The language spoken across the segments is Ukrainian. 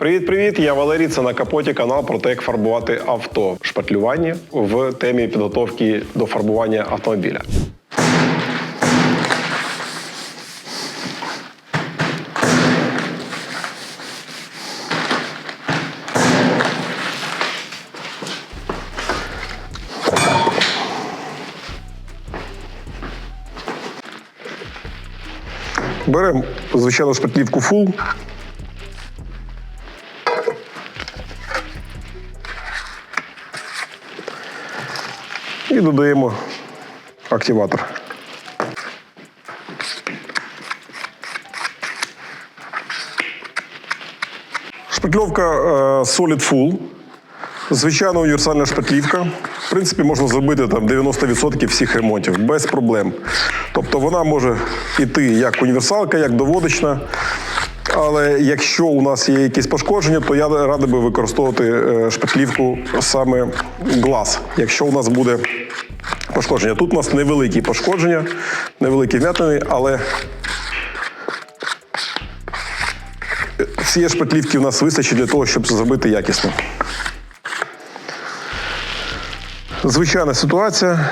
Привіт-привіт! Я Валерій. Це на капоті канал про те, як фарбувати авто. Шпатлювання в темі підготовки до фарбування автомобіля. Беремо звичайно шпатлівку фул. І додаємо активатор. Шпатльовка е, Solid Full. Звичайна універсальна шпатлівка. В принципі, можна зробити там 90% всіх ремонтів без проблем. Тобто вона може йти як універсалка, як доводочна. Але якщо у нас є якісь пошкодження, то я радий би використовувати е, шпатлівку саме глаз, якщо у нас буде пошкодження. Тут у нас невеликі пошкодження, невеликі вм'ятини, але цієї шпатлівки у нас вистачить для того, щоб зробити якісно. Звичайна ситуація.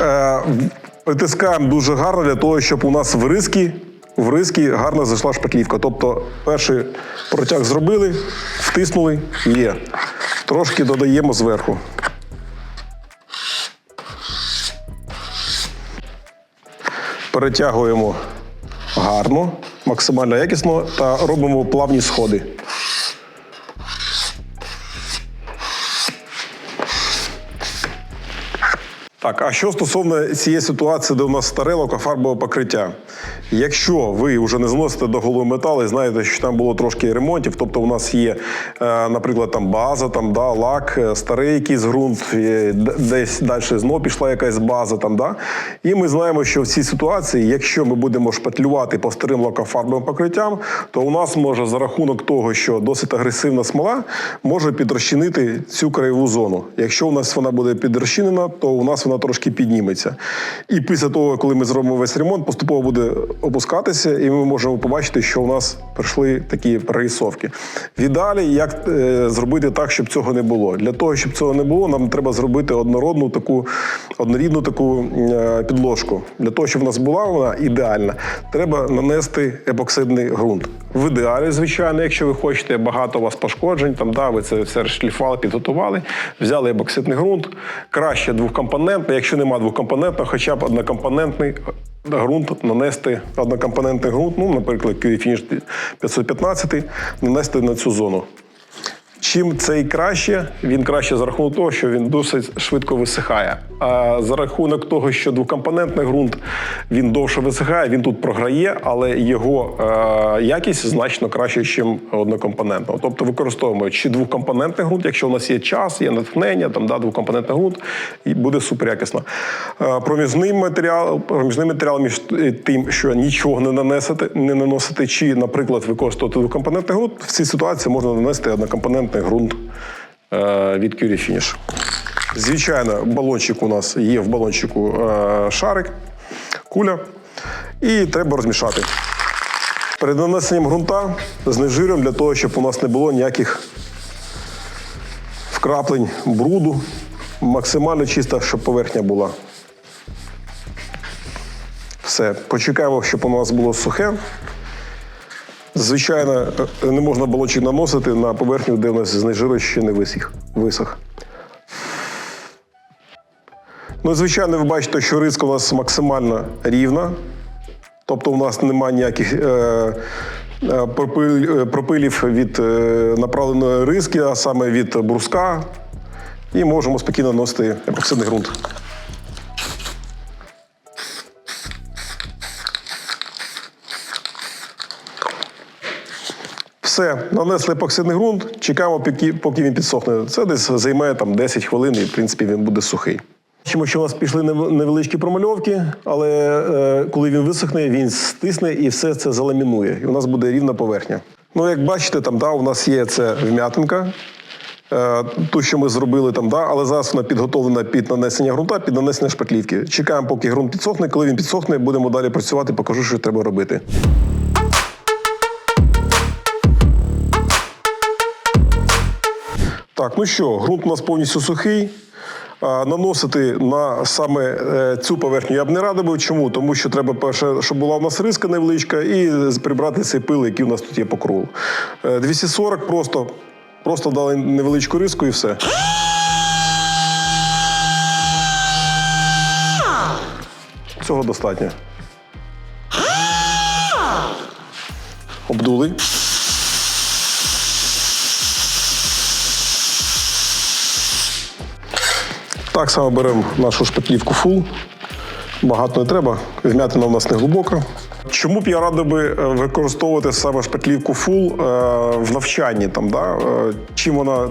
Е, Притискаємо дуже гарно для того, щоб у нас в риски, в риски гарно зайшла шпаклівка. Тобто перший протяг зробили, втиснули, є. Трошки додаємо зверху. Перетягуємо гарно, максимально якісно та робимо плавні сходи. Так, а що стосовно цієї ситуації, де у нас старе лакофарбове покриття? Якщо ви вже не зносите до голої металу і знаєте, що там було трошки ремонтів, тобто у нас є, е, наприклад, там база, там да, лак, е, старий якийсь ґрунт, е, десь далі знову пішла якась база, там, да? і ми знаємо, що в цій ситуації, якщо ми будемо шпатлювати по старим лакофарбовим покриттям, то у нас може за рахунок того, що досить агресивна смола, може підрозчинити цю краєву зону. Якщо у нас вона буде підрозчинена, то у нас вона трошки підніметься. І після того, коли ми зробимо весь ремонт, поступово буде опускатися, і ми можемо побачити, що у нас прийшли такі прорисовки. В ідеалі, як е, зробити так, щоб цього не було? Для того, щоб цього не було, нам треба зробити однородну таку однорідну таку е, підложку. Для того, щоб в нас була вона ідеальна, треба нанести епоксидний ґрунт. В ідеалі, звичайно, якщо ви хочете багато у вас пошкоджень, там да, ви це все розшліфували, підготували, взяли ебоксидний ґрунт, краще двохкомпонентний, якщо немає двохкомпонентного, хоча б однокомпонентний ґрунт нанести однокомпонентний ґрунт, ну, наприклад, QE Finish 515, нанести на цю зону. Чим цей краще, він краще за рахунок того, що він досить швидко висихає. А за рахунок того, що двокомпонентний ґрунт він довше висихає, він тут програє, але його е, якість значно краще, ніж однокомпонентного. Тобто використовуємо чи двокомпонентний ґрунт, якщо у нас є час, є натхнення, там да, двокомпонентний ґрунт, і буде супер якісно. Е, проміжний матеріал, проміжний матеріал між тим, що нічого не нанесити, не наносити, чи, наприклад, використовувати двокомпонентний ґрунт, в цій ситуації можна нанести однокомпонентний ґрунт е, від Curie Finish. Звичайно, балончик у нас є в балончику е, шарик, куля, і треба розмішати. Перед нанесенням ґрунта знежирюємо для того, щоб у нас не було ніяких вкраплень бруду. Максимально чиста, щоб поверхня була. Все, почекаємо, щоб у нас було сухе. Звичайно, е, не можна балончик наносити на поверхню, де у нас знежиро ще не висіх, висох. Ну, звичайно, ви бачите, що риска у нас максимально рівна. Тобто у нас немає ніяких е, е, е, пропилів від направленої риски, а саме від бруска. І можемо спокійно наносити епоксидний ґрунт. Все, нанесли епоксидний ґрунт, чекаємо, поки, він підсохне. Це десь займе там 10 хвилин, і в принципі він буде сухий. Бачимо, що у нас пішли невеличкі промальовки, але е, коли він висохне, він стисне і все це заламінує. І у нас буде рівна поверхня. Ну, як бачите, там да, у нас є це вм'ятинка. е, ту, що ми зробили там, да, але зараз вона підготовлена під нанесення ґрунта, під нанесення шпаклівки. Чекаємо, поки ґрунт підсохне. Коли він підсохне, будемо далі працювати, покажу, що треба робити. Так, ну що, ґрунт у нас повністю сухий. Наносити на саме е, цю поверхню я б не радив. Чому? Тому що треба перше, щоб була у нас риска невеличка, і прибрати цей пил, який у нас тут є по кругу. Е, 240 просто, просто дали невеличку риску і все. Цього достатньо. Обдули. Так само беремо нашу шпатлівку фул. Багато не треба, вмятина в нас не глибока. Чому б я радив би е, використовувати саме шпатлівку фул е, в навчанні? Там, да? е, чим вона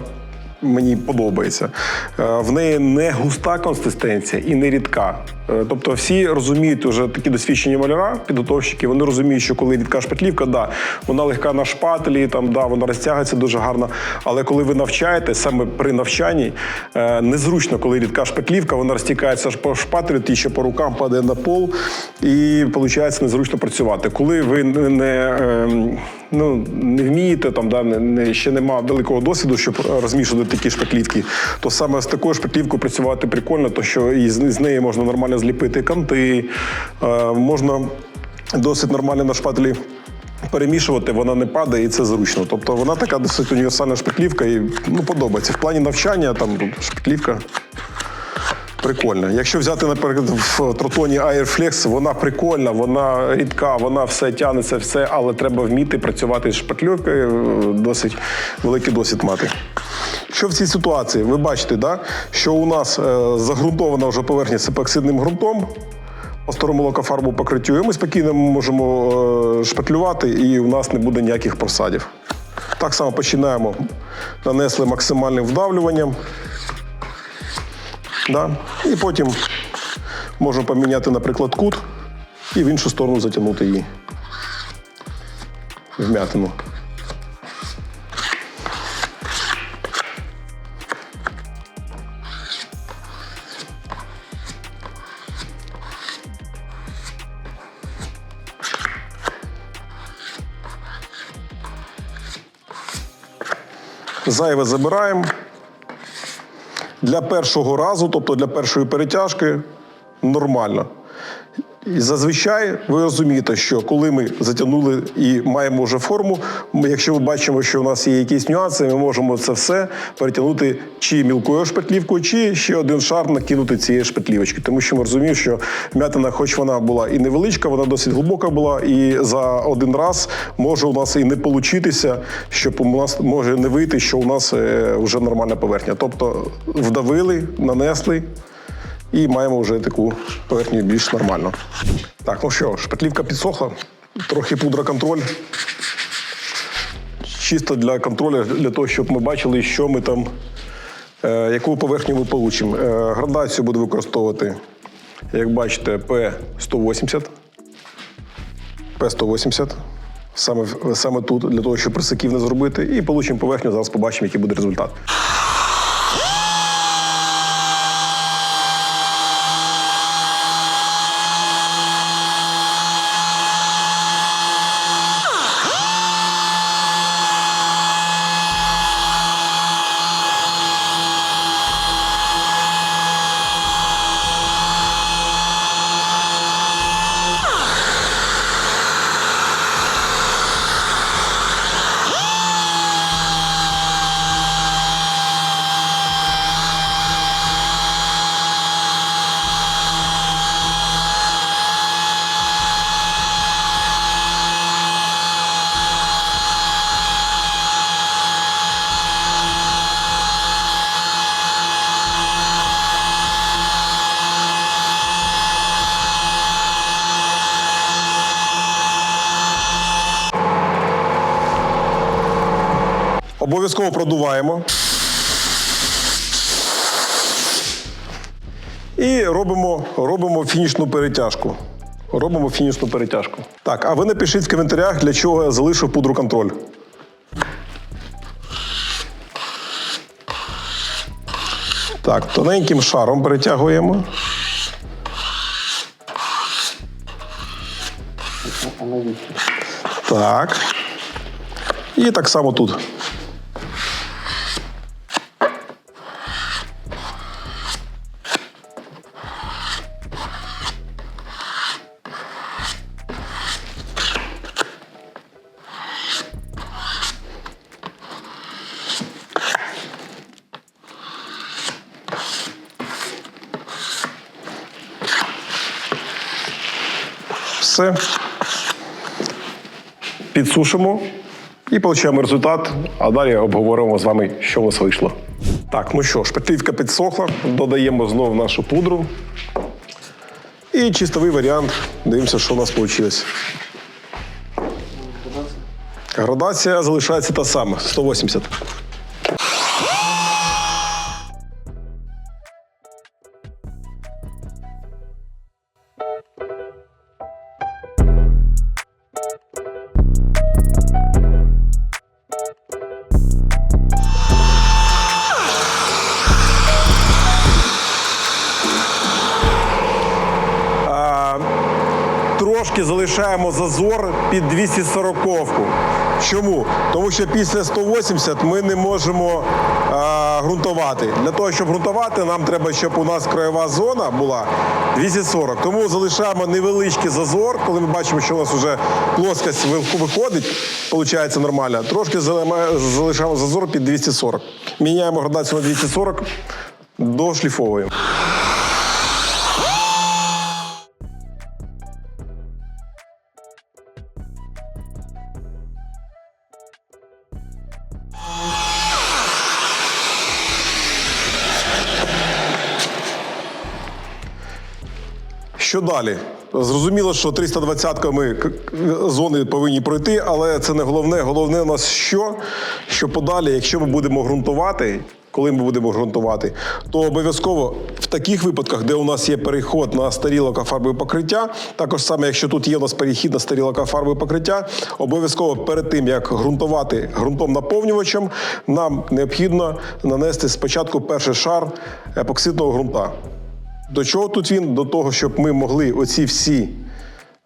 мені подобається? В неї не густа консистенція і не рідка. Е, тобто всі розуміють, вже такі досвідчені маляра, підготовщики, вони розуміють, що коли рідка шпатлівка, да, вона легка на шпателі, там, да, вона розтягується дуже гарно. Але коли ви навчаєте, саме при навчанні, е, незручно, коли рідка шпатлівка, вона розтікається по шпателю, ті ще по рукам падає на пол, і виходить незручно працювати. Коли ви не, не, е, ну, не вмієте, там, да, не, ще немає великого досвіду, щоб розмішувати такі шпаклівки, то саме з такою шпаклівкою працювати прикольно, то що із, з неї можна нормально зліпити канти, е, можна досить нормально на шпателі. Перемішувати вона не падає і це зручно. Тобто вона така досить універсальна шпаклівка і ну, подобається. В плані навчання там тут шпаклівка прикольна. Якщо взяти, наприклад, в тротоні Airflex, вона прикольна, вона рідка, вона все тягнеться, все, але треба вміти працювати з шпаклівкою, е, досить великий досвід мати. Що в цій ситуації? Ви бачите, да, що у нас е, загрунтована вже поверхня з епоксидним ґрунтом, по старому лакофарбу покриттю, і ми спокійно можемо е, шпаклювати, і у нас не буде ніяких просадів. Так само починаємо. Нанесли максимальним вдавлюванням. Да? І потім можемо поміняти, наприклад, кут і в іншу сторону затягнути її. Вмятину. Зайве забираємо. Для першого разу, тобто для першої перетяжки, нормально. І зазвичай ви розумієте, що коли ми затягнули і маємо вже форму, ми, якщо ми бачимо, що у нас є якісь нюанси, ми можемо це все перетягнути чи мілкою шпатлівкою, чи ще один шар накинути цієї шпатлівочки. Тому що ми розуміємо, що м'ятина, хоч вона була і невеличка, вона досить глибока була, і за один раз може у нас і не получитися, щоб у нас може не вийти, що у нас е, вже нормальна поверхня. Тобто вдавили, нанесли. І маємо вже таку поверхню більш нормально. Так, ну що, шпатлівка підсохла, трохи пудроконтроль. Чисто для контролю, для того, щоб ми бачили, що ми там, е, яку поверхню ми получимо. Е, градацію буду використовувати, як бачите, P180. P180. Саме, саме тут, для того, щоб присиків не зробити. І получимо поверхню, зараз побачимо, який буде результат. Обов'язково продуваємо. І робимо, робимо фінішну перетяжку. Робимо фінішну перетяжку. Так, а ви напишіть в коментарях, для чого я залишив пудру контроль. Так, тоненьким шаром перетягуємо. Так. І так само тут. Все. Підсушимо і отримаємо результат, а далі обговоримо з вами, що у нас вийшло. Так, ну що ж, петлівка підсохла, додаємо знову нашу пудру. І чистовий варіант. Дивимося, що у нас вийшло. Градація залишається та сама 180. Трошки залишаємо зазор під 240-ку. Чому? Тому що після 180 ми не можемо а, ґрунтувати. Для того, щоб ґрунтувати, нам треба, щоб у нас краєва зона була 240. Тому залишаємо невеличкий зазор, коли ми бачимо, що у нас вже плоскость виходить, виходить нормально. Трошки залишаємо зазор під 240. Міняємо градацію на 240, дошліфовуємо. Що далі? Зрозуміло, що 320 ми зони повинні пройти, але це не головне. Головне у нас що? Що подалі, якщо ми будемо ґрунтувати, коли ми будемо ґрунтувати, то обов'язково в таких випадках, де у нас є переход на старі лакофарбове покриття, також саме, якщо тут є у нас перехід на старі лакофарбове покриття, обов'язково перед тим як ґрунтувати ґрунтом наповнювачем, нам необхідно нанести спочатку перший шар епоксидного ґрунта. До чого тут він? До того, щоб ми могли оці всі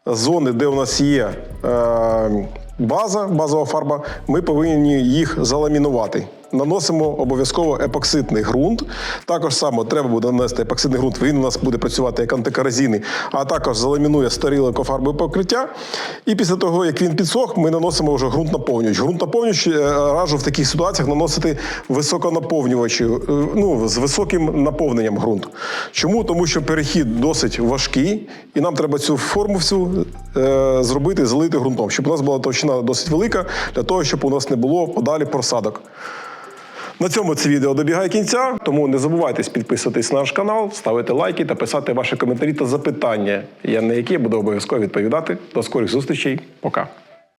зони, де у нас є е, база, базова фарба, ми повинні їх заламінувати. Наносимо обов'язково епоксидний ґрунт. Також само треба буде нанести епоксидний ґрунт. Він у нас буде працювати як антикоразійний, а також заламінує старі лакофарбове покриття. І після того, як він підсох, ми наносимо вже ґрунт наповнювач. Ґрунт наповнювач е, раджу в таких ситуаціях наносити високонаповнювачі, е, ну, з високим наповненням ґрунту. Чому? Тому що перехід досить важкий, і нам треба цю форму всю е, зробити, залити ґрунтом, щоб у нас була товщина досить велика, для того, щоб у нас не було подалі просадок. На цьому це відео добігає кінця, тому не забувайте підписуватись на наш канал, ставити лайки та писати ваші коментарі та запитання, я на які буду обов'язково відповідати. До скорих зустрічей. Пока.